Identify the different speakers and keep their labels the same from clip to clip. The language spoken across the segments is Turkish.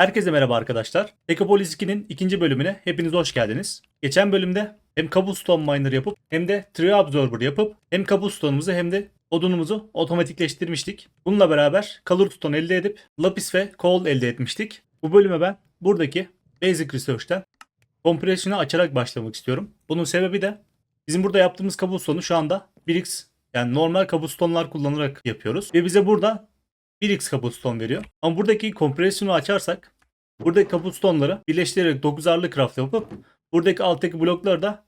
Speaker 1: Herkese merhaba arkadaşlar. Decapolis 2'nin ikinci bölümüne hepiniz hoş geldiniz. Geçen bölümde hem Cobblestone Miner yapıp hem de Tree Absorber yapıp hem Cobblestone'umuzu hem de odunumuzu otomatikleştirmiştik. Bununla beraber Colorstone elde edip Lapis ve Coal elde etmiştik. Bu bölüme ben buradaki Basic Research'ten Compression'ı açarak başlamak istiyorum. Bunun sebebi de bizim burada yaptığımız Cobblestone'u şu anda 1x yani normal Cobblestone'lar kullanarak yapıyoruz. Ve bize burada 1x cobblestone veriyor. Ama buradaki kompresyonu açarsak buradaki cobblestone'ları birleştirerek 9'arlı craft yapıp buradaki alttaki blokları da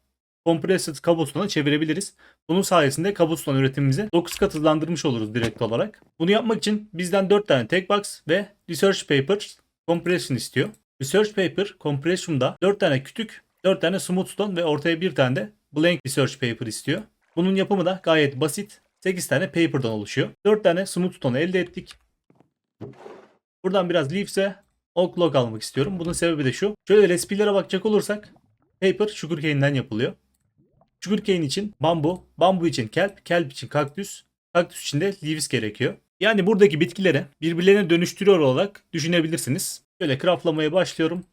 Speaker 1: compressed cobblestone'a çevirebiliriz. Bunun sayesinde cobblestone üretimimizi 9 kat hızlandırmış oluruz direkt olarak. Bunu yapmak için bizden 4 tane tech box ve research paper compression istiyor. Research paper compression'da 4 tane kütük, 4 tane smooth stone ve ortaya bir tane de blank research paper istiyor. Bunun yapımı da gayet basit. 8 tane paper'dan oluşuyor. 4 tane smooth stone elde ettik. Buradan biraz leafs'e oak log almak istiyorum. Bunun sebebi de şu. Şöyle resipilere bakacak olursak paper sugarcane'den yapılıyor. Sugarcane için bambu, bambu için kelp, kelp için kaktüs, kaktüs için de leaves gerekiyor. Yani buradaki bitkileri birbirlerine dönüştürüyor olarak düşünebilirsiniz. Şöyle craftlamaya başlıyorum.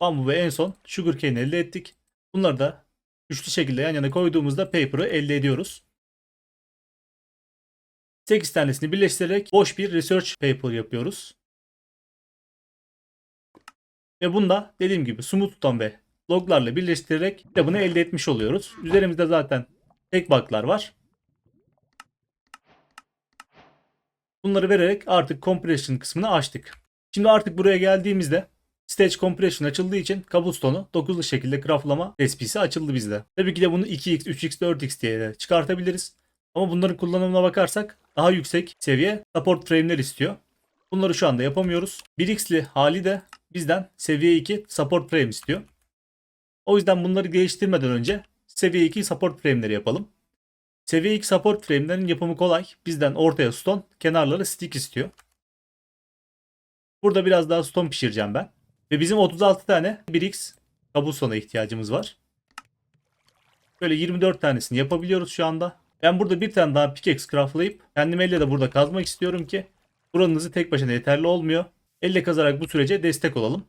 Speaker 1: Bambu ve en son sugarcane elde ettik. Bunları da üçlü şekilde yan yana koyduğumuzda paper'ı elde ediyoruz. 8 tanesini birleştirerek boş bir research paper yapıyoruz. Ve bunda dediğim gibi smooth'tan ve loglarla birleştirerek bunu elde etmiş oluyoruz. Üzerimizde zaten tek baklar var. Bunları vererek artık compression kısmını açtık. Şimdi artık buraya geldiğimizde Stage Compression açıldığı için Cobblestone'u 9'lu şekilde craftlama resipisi açıldı bizde. Tabii ki de bunu 2x, 3x, 4x diye de çıkartabiliriz. Ama bunların kullanımına bakarsak daha yüksek seviye support frame'ler istiyor. Bunları şu anda yapamıyoruz. 1x'li hali de bizden seviye 2 support frame istiyor. O yüzden bunları geliştirmeden önce seviye 2 support frame'leri yapalım. Seviye 2 support frame'lerin yapımı kolay. Bizden ortaya stone, kenarları stick istiyor. Burada biraz daha stone pişireceğim ben. Ve bizim 36 tane 1x cobblestone'a ihtiyacımız var. Böyle 24 tanesini yapabiliyoruz şu anda. Ben burada bir tane daha pickaxe craftlayıp kendim elle de burada kazmak istiyorum ki buranın hızı tek başına yeterli olmuyor. Elle kazarak bu sürece destek olalım.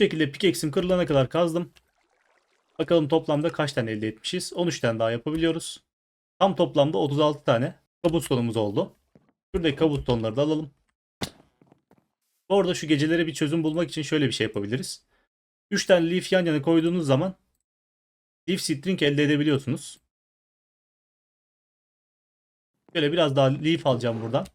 Speaker 1: Bu şekilde pickaxe'im kırılana kadar kazdım. Bakalım toplamda kaç tane elde etmişiz. 13 tane daha yapabiliyoruz. Tam toplamda 36 tane kabustonumuz oldu. Şuradaki kabustonları da alalım. Bu arada şu gecelere bir çözüm bulmak için şöyle bir şey yapabiliriz. 3 tane leaf yan yana koyduğunuz zaman leaf string elde edebiliyorsunuz. Böyle biraz daha leaf alacağım buradan.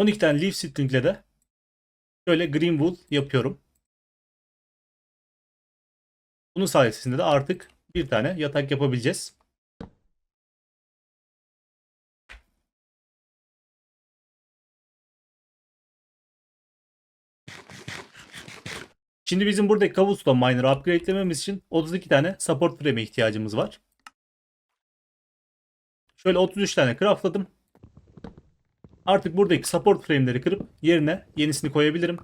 Speaker 1: On iki tane leaf stringle de şöyle green wool yapıyorum. Bunun sayesinde de artık bir tane yatak yapabileceğiz. Şimdi bizim buradaki Cobblestone Miner'ı upgrade'lememiz için 32 tane support frame'e ihtiyacımız var. Şöyle 33 tane craftladım. Artık buradaki support frame'leri kırıp yerine yenisini koyabilirim.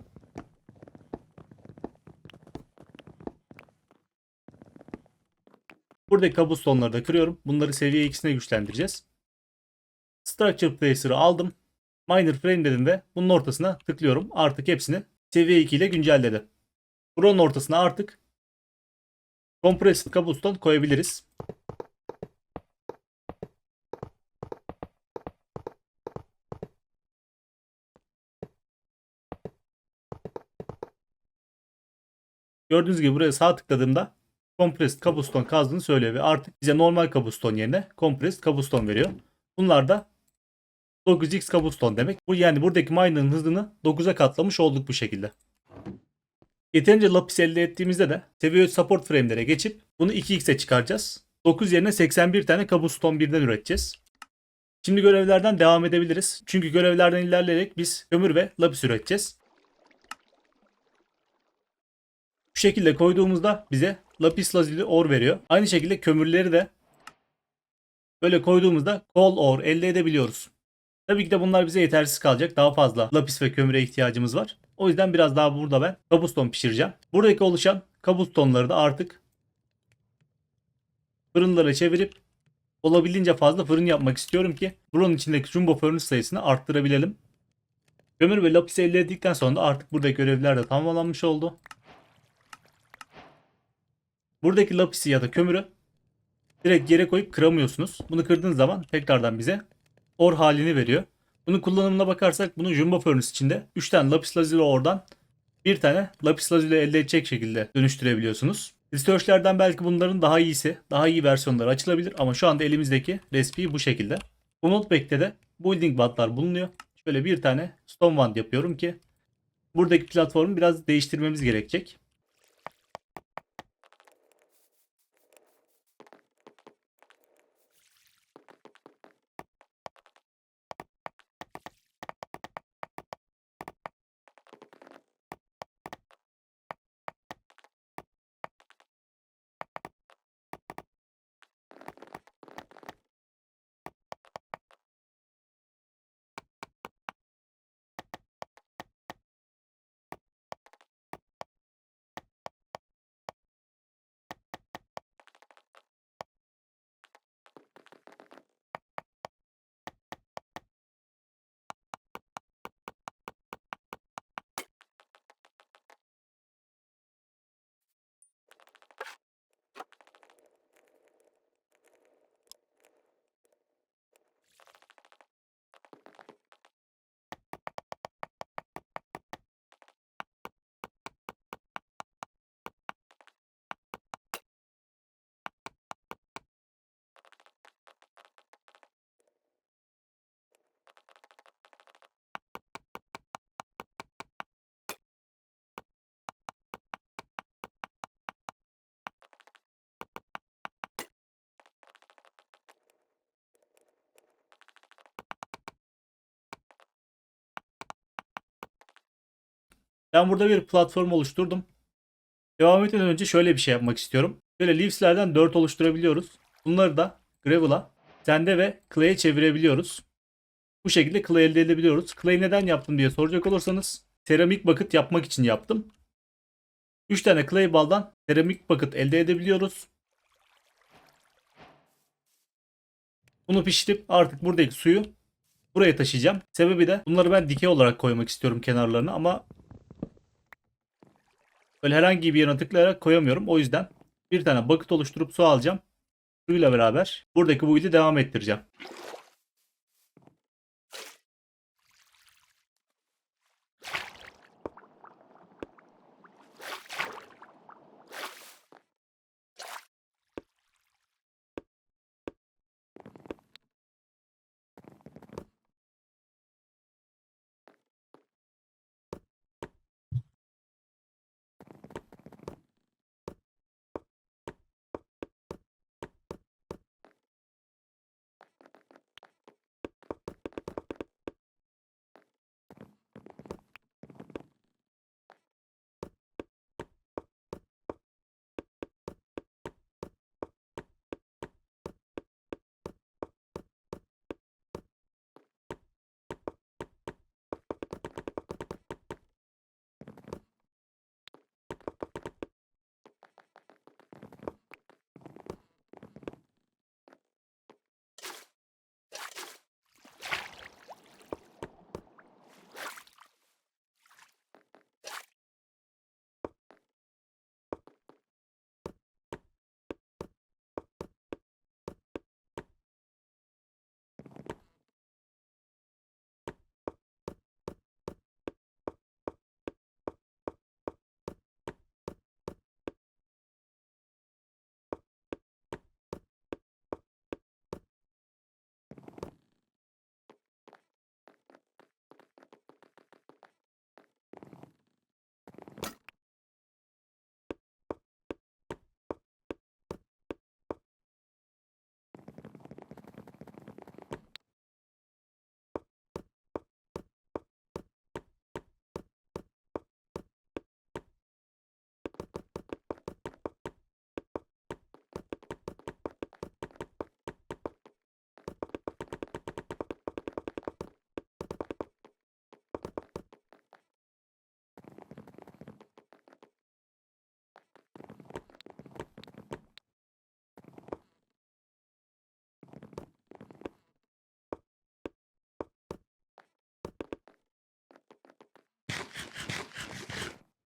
Speaker 1: Buradaki cobblestone'ları da kırıyorum. Bunları seviye 2'sine güçlendireceğiz. Structure Placer'ı aldım. Miner frame'lerini de bunun ortasına tıklıyorum. Artık hepsini seviye 2 ile güncelledi. Buranın ortasına artık Compressed Cobblestone koyabiliriz. Gördüğünüz gibi buraya sağ tıkladığımda Compressed Cobblestone kazdığını söylüyor ve artık bize normal Cobblestone yerine Compressed Cobblestone veriyor. Bunlar da 9x Cobblestone demek. Bu yani buradaki miner'ın hızını 9'a katlamış olduk bu şekilde. Yeterince lapis elde ettiğimizde de seviye 3 support frame'lere geçip bunu 2x'e çıkaracağız. 9 yerine 81 tane cobblestone birden üreteceğiz. Şimdi görevlerden devam edebiliriz. Çünkü görevlerden ilerleyerek biz kömür ve lapis üreteceğiz. Bu şekilde koyduğumuzda bize lapis lazuli ore veriyor. Aynı şekilde kömürleri de böyle koyduğumuzda coal ore elde edebiliyoruz. Tabii ki de bunlar bize yetersiz kalacak. Daha fazla lapis ve kömüre ihtiyacımız var. O yüzden biraz daha burada ben cobblestone pişireceğim. Buradaki oluşan cobblestone'ları da artık fırınlara çevirip olabildiğince fazla fırın yapmak istiyorum ki buranın içindeki jumbo furnace sayısını arttırabilelim. Kömür ve lapis elde ettikten sonra da artık buradaki görevler de tamamlanmış oldu. Buradaki lapisi ya da kömürü direkt yere koyup kıramıyorsunuz. Bunu kırdığınız zaman tekrardan bize or halini veriyor. Bunun kullanımına bakarsak bunu Jumbo Furnace içinde 3 tane lapis lazuli oradan bir tane lapis lazuli elde edecek şekilde dönüştürebiliyorsunuz. Research'lerden belki bunların daha iyisi, daha iyi versiyonları açılabilir ama şu anda elimizdeki recipe bu şekilde. Bu notepad'de de building bandlar bulunuyor. Şöyle bir tane stone wand yapıyorum ki buradaki platformu biraz değiştirmemiz gerekecek. Ben burada bir platform oluşturdum. Devam etmeden önce şöyle bir şey yapmak istiyorum. Böyle leaves'lerden 4 oluşturabiliyoruz. Bunları da gravel'a, sende ve clay'e çevirebiliyoruz. Bu şekilde clay elde edebiliyoruz. Clay neden yaptım diye soracak olursanız seramik bucket yapmak için yaptım. 3 tane clay baldan seramik bucket elde edebiliyoruz. Bunu pişirip artık buradaki suyu buraya taşıyacağım. Sebebi de bunları ben dikey olarak koymak istiyorum kenarlarına ama Böyle herhangi bir yerine tıklayarak koyamıyorum. O yüzden bir tane bucket oluşturup su alacağım. Suyla beraber buradaki build'i devam ettireceğim.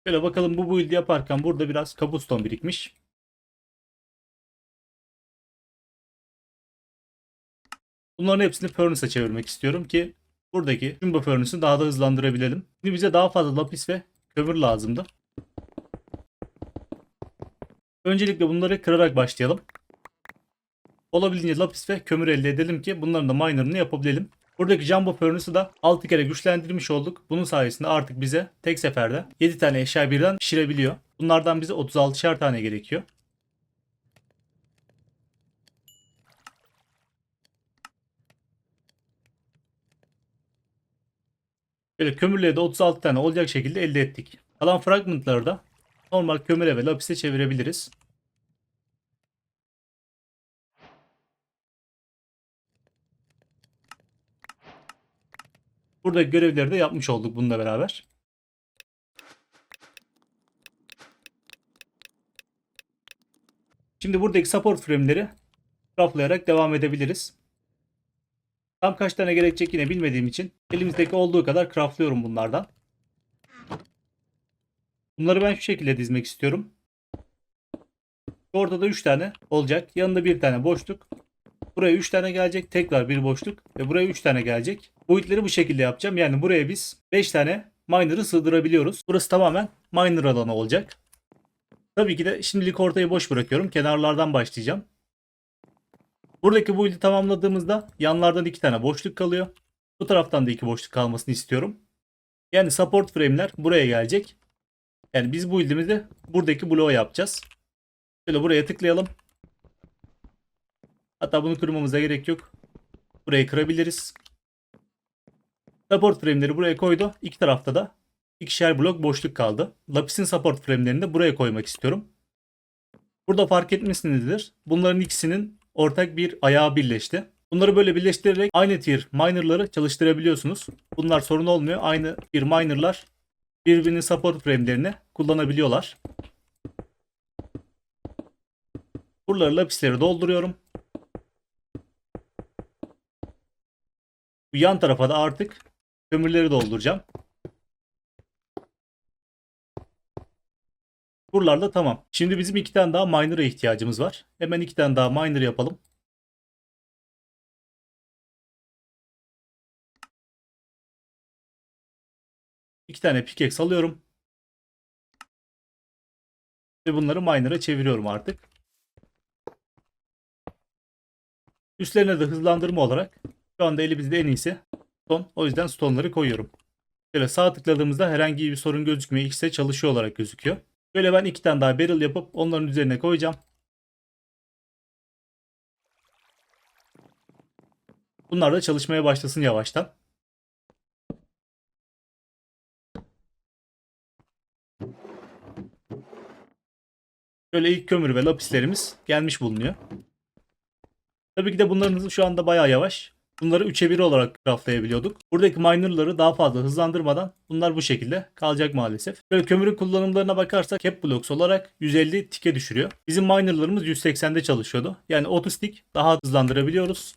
Speaker 1: Şöyle bakalım bu build yaparken burada biraz kabuston birikmiş. Bunların hepsini furnace'a çevirmek istiyorum ki buradaki Jumbo Furnace'ı daha da hızlandırabilelim. Şimdi bize daha fazla lapis ve kömür lazımdı. Öncelikle bunları kırarak başlayalım. Olabildiğince lapis ve kömür elde edelim ki bunların da miner'ını yapabilelim. Buradaki Jumbo Furnace'ı da 6 kere güçlendirmiş olduk. Bunun sayesinde artık bize tek seferde 7 tane eşya birden pişirebiliyor. Bunlardan bize 36'şer tane gerekiyor. Böyle kömürleri de 36 tane olacak şekilde elde ettik. Kalan fragmentları da normal kömüre ve lapise çevirebiliriz. Burada görevleri de yapmış olduk bununla beraber. Şimdi buradaki support frame'leri craftlayarak devam edebiliriz. Tam kaç tane gerekecek yine bilmediğim için elimizdeki olduğu kadar craftlıyorum bunlardan. Bunları ben şu şekilde dizmek istiyorum. Ortada 3 tane olacak. Yanında bir tane boşluk. Buraya 3 tane gelecek. Tekrar bir boşluk. Ve buraya 3 tane gelecek. Boyutları bu şekilde yapacağım. Yani buraya biz 5 tane miner'ı sığdırabiliyoruz. Burası tamamen miner alanı olacak. Tabii ki de şimdilik ortayı boş bırakıyorum. Kenarlardan başlayacağım. Buradaki build'i tamamladığımızda yanlardan iki tane boşluk kalıyor. Bu taraftan da iki boşluk kalmasını istiyorum. Yani support frame'ler buraya gelecek. Yani biz bu build'imizi buradaki bloğa yapacağız. Şöyle buraya tıklayalım. Hatta bunu kırmamıza gerek yok. Burayı kırabiliriz. Support frame'leri buraya koydu. İki tarafta da ikişer blok boşluk kaldı. Lapis'in support frame'lerini de buraya koymak istiyorum. Burada fark etmişsinizdir. Bunların ikisinin ortak bir ayağı birleşti. Bunları böyle birleştirerek aynı tier miner'ları çalıştırabiliyorsunuz. Bunlar sorun olmuyor. Aynı tier miner'lar birbirinin support frame'lerini kullanabiliyorlar. Buraları lapisleri dolduruyorum. Bu yan tarafa da artık kömürleri dolduracağım. Buralarda tamam. Şimdi bizim iki tane daha miner'a ihtiyacımız var. Hemen iki tane daha miner yapalım. İki tane pickaxe alıyorum. Ve bunları miner'a çeviriyorum artık. Üstlerine de hızlandırma olarak şu anda elimizde en iyisi stone. O yüzden stone'ları koyuyorum. Şöyle sağ tıkladığımızda herhangi bir sorun gözükmüyor. İkisi çalışıyor olarak gözüküyor. Böyle ben iki tane daha barrel yapıp onların üzerine koyacağım. Bunlar da çalışmaya başlasın yavaştan. Böyle ilk kömür ve lapislerimiz gelmiş bulunuyor. Tabii ki de bunların hızı şu anda bayağı yavaş. Bunları 3'e 1 olarak craftlayabiliyorduk. Buradaki minerları daha fazla hızlandırmadan bunlar bu şekilde kalacak maalesef. Böyle kömürün kullanımlarına bakarsak cap blocks olarak 150 tike düşürüyor. Bizim minerlarımız 180'de çalışıyordu. Yani 30 tik daha hızlandırabiliyoruz.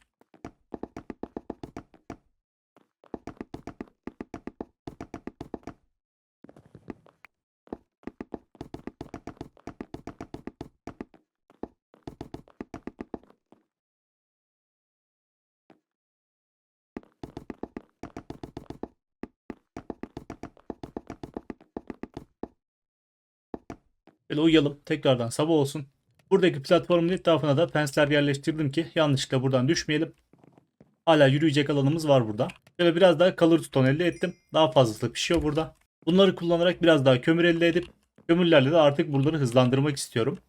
Speaker 1: Böyle uyuyalım. Tekrardan sabah olsun. Buradaki platformun etrafına da pensler yerleştirdim ki yanlışlıkla buradan düşmeyelim. Hala yürüyecek alanımız var burada. Böyle biraz daha kalır tuton elde ettim. Daha fazlası pişiyor burada. Bunları kullanarak biraz daha kömür elde edip kömürlerle de artık buraları hızlandırmak istiyorum.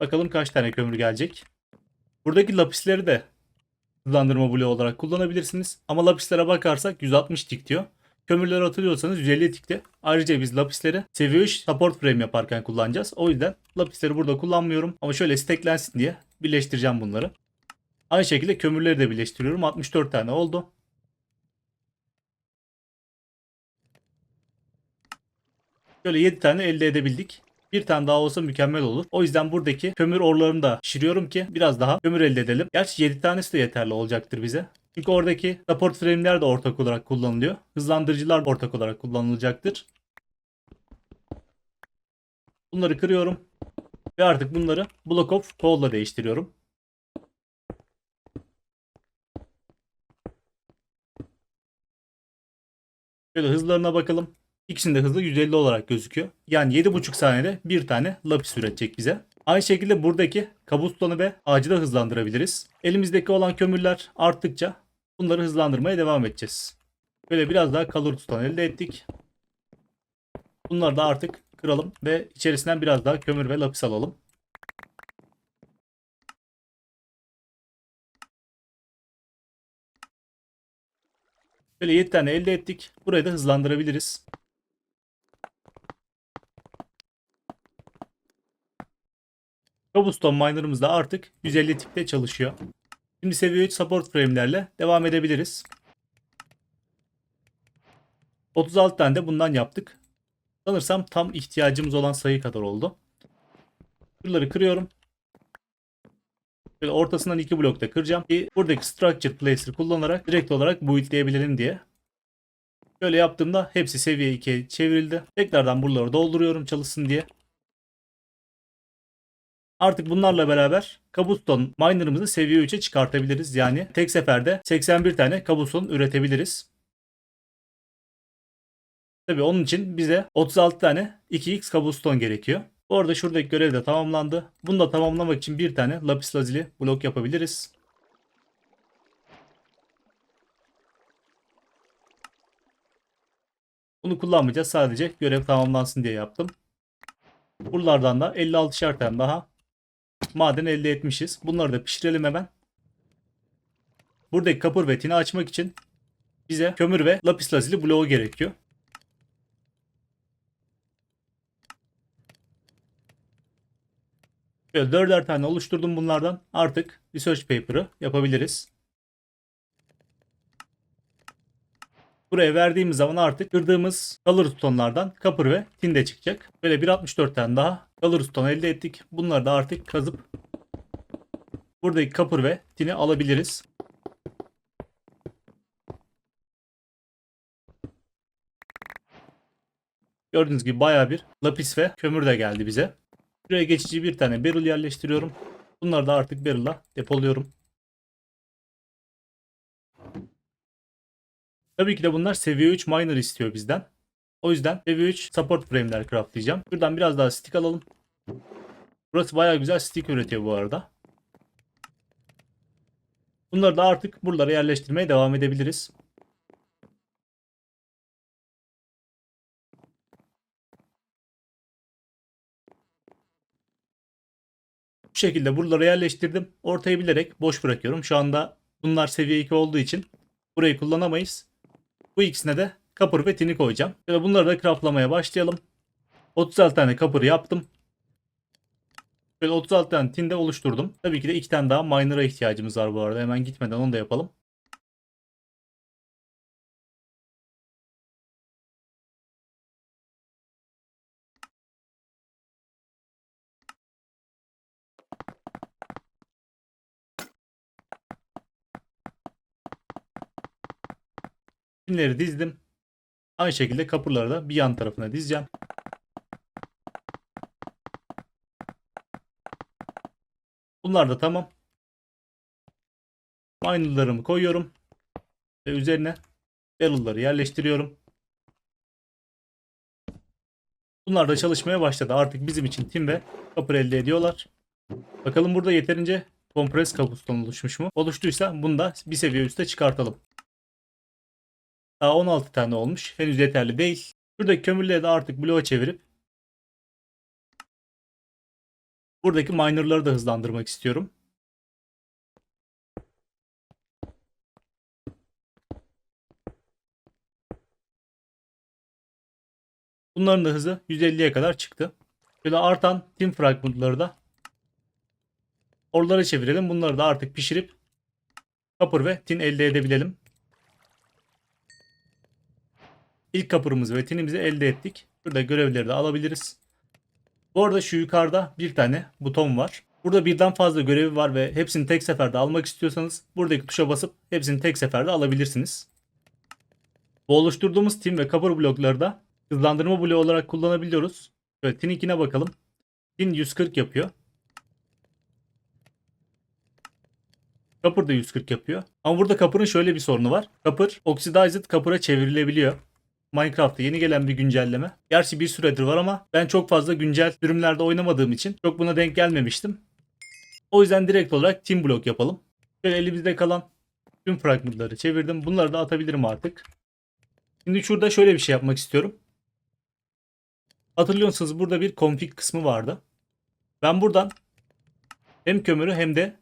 Speaker 1: Bakalım kaç tane kömür gelecek. Buradaki lapisleri de hızlandırma bloğu olarak kullanabilirsiniz. Ama lapislere bakarsak 160 tik diyor. Kömürleri atılıyorsanız 150 tikte. Ayrıca biz lapisleri seviye 3 support frame yaparken kullanacağız. O yüzden lapisleri burada kullanmıyorum. Ama şöyle stacklensin diye birleştireceğim bunları. Aynı şekilde kömürleri de birleştiriyorum. 64 tane oldu. Şöyle 7 tane elde edebildik. Bir tane daha olsa mükemmel olur. O yüzden buradaki kömür orlarını da şişiriyorum ki biraz daha kömür elde edelim. Gerçi 7 tanesi de yeterli olacaktır bize. Çünkü oradaki support frame'ler de ortak olarak kullanılıyor. Hızlandırıcılar da ortak olarak kullanılacaktır. Bunları kırıyorum. Ve artık bunları block of coal'la değiştiriyorum. Şöyle hızlarına bakalım. İkisinin de hızı 150 olarak gözüküyor. Yani 7,5 saniyede bir tane lapis üretecek bize. Aynı şekilde buradaki kabustonu ve ağacı da hızlandırabiliriz. Elimizdeki olan kömürler arttıkça bunları hızlandırmaya devam edeceğiz. Böyle biraz daha kalır tutan elde ettik. Bunları da artık kıralım ve içerisinden biraz daha kömür ve lapis alalım. Böyle 7 tane elde ettik. Burayı da hızlandırabiliriz. Cobblestone miner'ımız da artık 150 tipte çalışıyor. Şimdi seviye 3 support frame'lerle devam edebiliriz. 36 tane de bundan yaptık. Sanırsam tam ihtiyacımız olan sayı kadar oldu. Şuraları kırıyorum. Böyle ortasından iki blokta kıracağım ki buradaki structure placer kullanarak direkt olarak buildleyebilirim diye. Böyle yaptığımda hepsi seviye 2'ye çevrildi. Tekrardan buraları dolduruyorum çalışsın diye. Artık bunlarla beraber Cobblestone miner'ımızı seviye 3'e çıkartabiliriz. Yani tek seferde 81 tane Cobblestone üretebiliriz. Tabi onun için bize 36 tane 2x Cobblestone gerekiyor. Bu arada şuradaki görev de tamamlandı. Bunu da tamamlamak için bir tane lapis lazuli blok yapabiliriz. Bunu kullanmayacağız. Sadece görev tamamlansın diye yaptım. Buralardan da 56'şer tane daha maden elde etmişiz. Bunları da pişirelim hemen. Buradaki kapır ve tini açmak için bize kömür ve lapis lazuli bloğu gerekiyor. Böyle dörder tane oluşturdum bunlardan. Artık research paper'ı yapabiliriz. Buraya verdiğimiz zaman artık kırdığımız color tonlardan kapır ve tin de çıkacak. Böyle 1.64 tane daha ton elde ettik. Bunları da artık kazıp buradaki kapır ve tini alabiliriz. Gördüğünüz gibi baya bir lapis ve kömür de geldi bize. Buraya geçici bir tane barrel yerleştiriyorum. Bunları da artık barrel'a depoluyorum. Tabii ki de bunlar seviye 3 miner istiyor bizden. O yüzden seviye 3 support frame'ler craftlayacağım. Şuradan biraz daha stick alalım. Burası baya güzel stick üretiyor bu arada. Bunları da artık buralara yerleştirmeye devam edebiliriz. Bu şekilde buralara yerleştirdim. Ortayı bilerek boş bırakıyorum. Şu anda bunlar seviye 2 olduğu için burayı kullanamayız. Bu ikisine de kapır ve tini koyacağım. Şöyle bunları da craftlamaya başlayalım. 36 tane kapır yaptım. Böyle 36 tane tin de oluşturdum. Tabii ki de 2 tane daha miner'a ihtiyacımız var bu arada. Hemen gitmeden onu da yapalım. Pinleri dizdim. Aynı şekilde kapıları da bir yan tarafına dizeceğim. Bunlar da tamam. Miner'larımı koyuyorum. Ve üzerine barrel'ları yerleştiriyorum. Bunlar da çalışmaya başladı. Artık bizim için tim ve kapır elde ediyorlar. Bakalım burada yeterince kompres kabuston oluşmuş mu? Oluştuysa bunu da bir seviye üste çıkartalım. Daha 16 tane olmuş. Henüz yeterli değil. Şuradaki kömürleri de artık bloğa çevirip buradaki miner'ları da hızlandırmak istiyorum. Bunların da hızı 150'ye kadar çıktı. Böyle artan tim fragmentları da oralara çevirelim. Bunları da artık pişirip copper ve tin elde edebilelim. İlk kapırımızı ve tinimizi elde ettik. Burada görevleri de alabiliriz. Bu arada şu yukarıda bir tane buton var. Burada birden fazla görevi var ve hepsini tek seferde almak istiyorsanız buradaki tuşa basıp hepsini tek seferde alabilirsiniz. Bu oluşturduğumuz tim ve cover blokları da hızlandırma bloğu olarak kullanabiliyoruz. Şöyle tin 2'ne bakalım. Tin 140 yapıyor. Copper da 140 yapıyor. Ama burada Copper'ın şöyle bir sorunu var. Copper Oxidized Copper'a çevrilebiliyor. Minecraft'ta yeni gelen bir güncelleme. Gerçi bir süredir var ama ben çok fazla güncel sürümlerde oynamadığım için çok buna denk gelmemiştim. O yüzden direkt olarak team block yapalım. Şöyle elimizde kalan tüm fragmentları çevirdim. Bunları da atabilirim artık. Şimdi şurada şöyle bir şey yapmak istiyorum. Hatırlıyorsunuz burada bir config kısmı vardı. Ben buradan hem kömürü hem de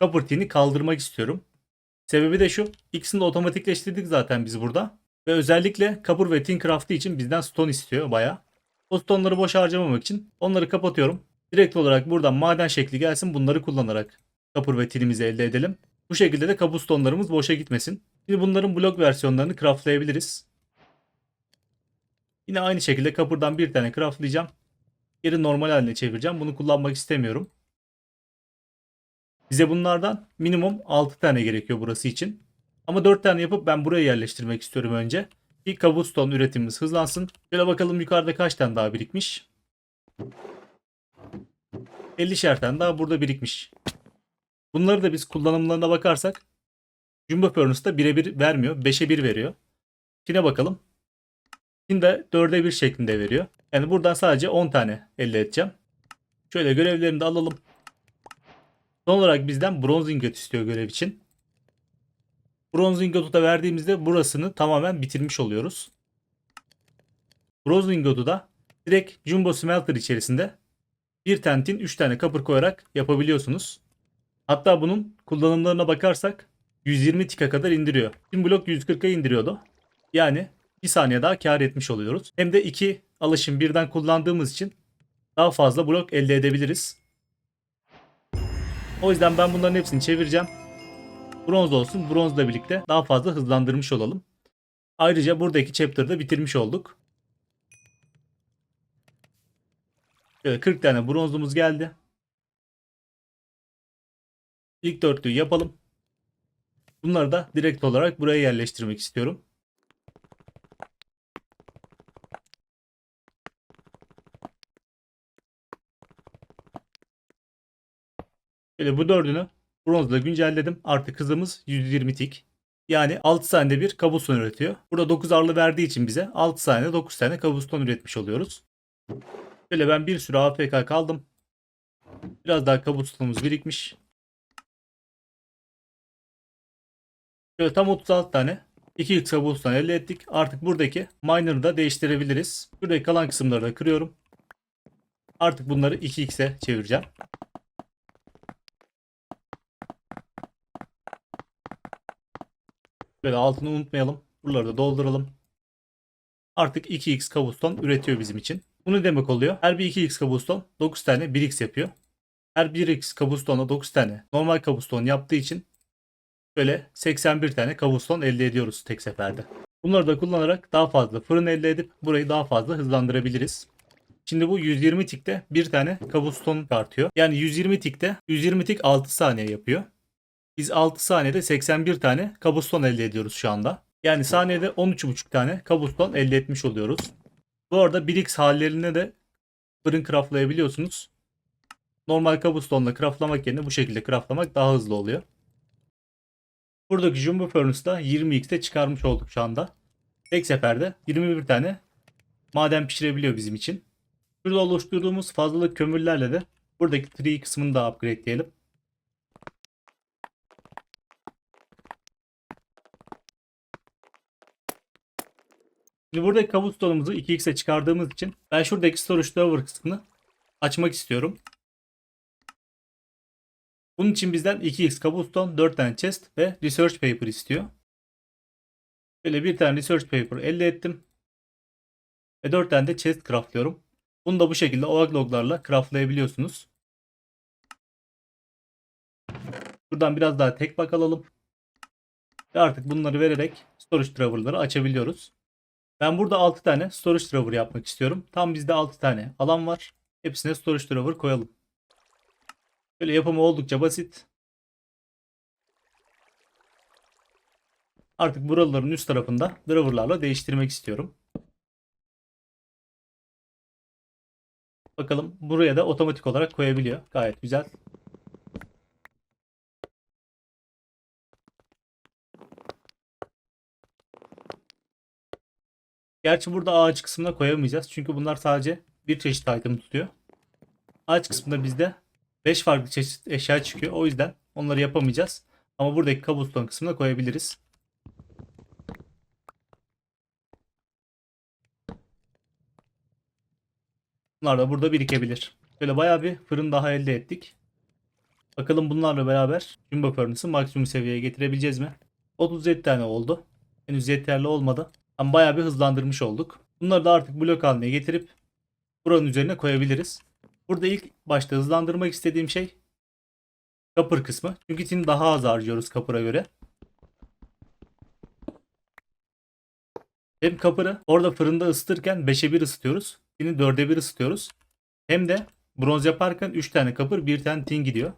Speaker 1: copper tin'i kaldırmak istiyorum. Sebebi de şu. İkisini de otomatikleştirdik zaten biz burada. Ve özellikle Copper ve Tin Craft'ı için bizden stone istiyor baya. O stoneları boş harcamamak için onları kapatıyorum. Direkt olarak buradan maden şekli gelsin bunları kullanarak Copper ve Tin'imizi elde edelim. Bu şekilde de cobblestone'larımız boşa gitmesin. Şimdi bunların blok versiyonlarını craftlayabiliriz. Yine aynı şekilde Copper'dan bir tane craftlayacağım. Geri normal haline çevireceğim. Bunu kullanmak istemiyorum. Bize bunlardan minimum 6 tane gerekiyor burası için. Ama 4 tane yapıp ben buraya yerleştirmek istiyorum önce. Bir cobblestone üretimimiz hızlansın. Şöyle bakalım yukarıda kaç tane daha birikmiş. 50'şer tane daha burada birikmiş. Bunları da biz kullanımlarına bakarsak Jumbo Furnace'da birebir vermiyor. 5'e 1 veriyor. Çin'e bakalım. Çin de 4'e 1 şeklinde veriyor. Yani buradan sadece 10 tane elde edeceğim. Şöyle görevlerini de alalım. Son olarak bizden bronz ingot istiyor görev için. Bronz ingotu da verdiğimizde burasını tamamen bitirmiş oluyoruz. Bronz ingotu da direkt Jumbo Smelter içerisinde bir tentin 3 tane kapır koyarak yapabiliyorsunuz. Hatta bunun kullanımlarına bakarsak 120 tika kadar indiriyor. Şimdi blok 140'a indiriyordu. Yani bir saniye daha kar etmiş oluyoruz. Hem de iki alışım birden kullandığımız için daha fazla blok elde edebiliriz. O yüzden ben bunların hepsini çevireceğim. Bronz olsun. Bronzla birlikte daha fazla hızlandırmış olalım. Ayrıca buradaki chapter'da bitirmiş olduk. Şöyle 40 tane bronzumuz geldi. İlk dörtlüyü yapalım. Bunları da direkt olarak buraya yerleştirmek istiyorum. Şöyle bu dördünü bronzla güncelledim. Artık hızımız 120 tik. Yani 6 saniyede bir kabuston üretiyor. Burada 9 arlı verdiği için bize 6 saniyede 9 tane kabuston üretmiş oluyoruz. Şöyle ben bir süre AFK kaldım. Biraz daha kabustonumuz birikmiş. Şöyle tam 36 tane 2x kabuston elde ettik. Artık buradaki miner'ı da değiştirebiliriz. Buradaki kalan kısımları da kırıyorum. Artık bunları 2x'e çevireceğim. Böyle altını unutmayalım. Buraları da dolduralım. Artık 2x kabuston üretiyor bizim için. Bu ne demek oluyor? Her bir 2x kabuston 9 tane 1x yapıyor. Her 1x kabustonla 9 tane normal kabuston yaptığı için böyle 81 tane kabuston elde ediyoruz tek seferde. Bunları da kullanarak daha fazla fırın elde edip burayı daha fazla hızlandırabiliriz. Şimdi bu 120 tikte bir tane kabuston artıyor. Yani 120 tikte 120 tik 6 saniye yapıyor. Biz 6 saniyede 81 tane kabuston elde ediyoruz şu anda. Yani saniyede 13,5 tane kabuston elde etmiş oluyoruz. Bu arada 1x hallerine de fırın craftlayabiliyorsunuz. Normal kabustonla craftlamak yerine bu şekilde craftlamak daha hızlı oluyor. Buradaki Jumbo Furnace'da 20x'te çıkarmış olduk şu anda. Tek seferde 21 tane maden pişirebiliyor bizim için. Burada oluşturduğumuz fazlalık kömürlerle de buradaki tree kısmını da upgrade'leyelim. Şimdi buradaki kabustonumuzu 2x'e çıkardığımız için ben şuradaki storage tower kısmını açmak istiyorum. Bunun için bizden 2x kabuston, 4 tane chest ve research paper istiyor. Böyle bir tane research paper elde ettim. Ve 4 tane de chest craftlıyorum. Bunu da bu şekilde oak loglarla craftlayabiliyorsunuz. Buradan biraz daha tek bak alalım. Ve artık bunları vererek storage tower'ları açabiliyoruz. Ben burada 6 tane storage drawer yapmak istiyorum. Tam bizde 6 tane alan var. Hepsine storage drawer koyalım. Böyle yapımı oldukça basit. Artık buraların üst tarafında driverlarla değiştirmek istiyorum. Bakalım buraya da otomatik olarak koyabiliyor. Gayet güzel. Gerçi burada ağaç kısmına koyamayacağız. Çünkü bunlar sadece bir çeşit item tutuyor. Ağaç kısmında bizde 5 farklı çeşit eşya çıkıyor. O yüzden onları yapamayacağız. Ama buradaki cobblestone kısmına koyabiliriz. Bunlar da burada birikebilir. Böyle bayağı bir fırın daha elde ettik. Bakalım bunlarla beraber Jumbo Furnace'ı maksimum seviyeye getirebileceğiz mi? 37 tane oldu. Henüz yeterli olmadı. Ama bayağı bir hızlandırmış olduk. Bunları da artık blok haline getirip buranın üzerine koyabiliriz. Burada ilk başta hızlandırmak istediğim şey kapır kısmı. Çünkü tin daha az harcıyoruz kapıra göre. Hem kapırı orada fırında ısıtırken 5'e 1 ısıtıyoruz. Tini 4'e 1 ısıtıyoruz. Hem de bronz yaparken 3 tane kapır 1 tane tin gidiyor.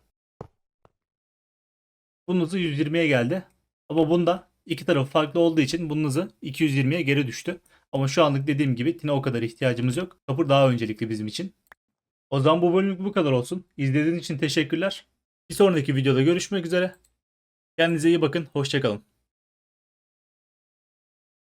Speaker 1: Bunun hızı 120'ye geldi. Ama bunda iki tarafı farklı olduğu için bunun hızı 220'ye geri düştü. Ama şu anlık dediğim gibi tine o kadar ihtiyacımız yok. Kapır daha öncelikli bizim için. O zaman bu bölümlük bu kadar olsun. İzlediğiniz için teşekkürler. Bir sonraki videoda görüşmek üzere. Kendinize iyi bakın. Hoşçakalın.